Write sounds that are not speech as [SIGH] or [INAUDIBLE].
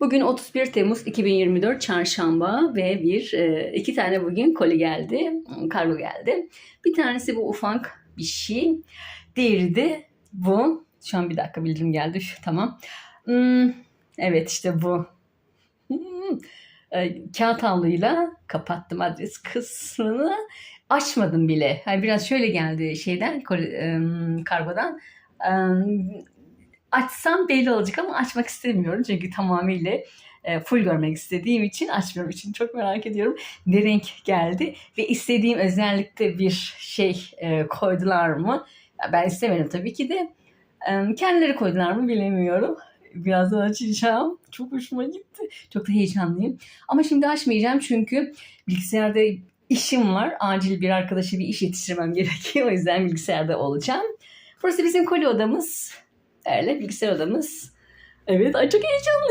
Bugün 31 Temmuz 2024 Çarşamba ve bir e, iki tane bugün koli geldi, kargo geldi. Bir tanesi bu ufak bir şey. Diğeri de bu. Şu an bir dakika bildirim geldi. Şu, tamam. Hmm, evet işte bu. Hmm, e, kağıt havluyla kapattım adres kısmını. Açmadım bile. Yani biraz şöyle geldi şeyden, e, kargodan. Açsam belli olacak ama açmak istemiyorum. Çünkü tamamıyla e, full görmek istediğim için açmıyorum için çok merak ediyorum. Ne renk geldi ve istediğim özellikle bir şey e, koydular mı? Ben istemedim tabii ki de. Kendileri koydular mı bilemiyorum. Birazdan açacağım. Çok hoşuma gitti. Çok da heyecanlıyım. Ama şimdi açmayacağım çünkü bilgisayarda işim var. Acil bir arkadaşa bir iş yetiştirmem [LAUGHS] gerekiyor. O yüzden bilgisayarda olacağım. Burası bizim koli odamız. Öyle bilgisayar odamız. Evet ay çok heyecanlı.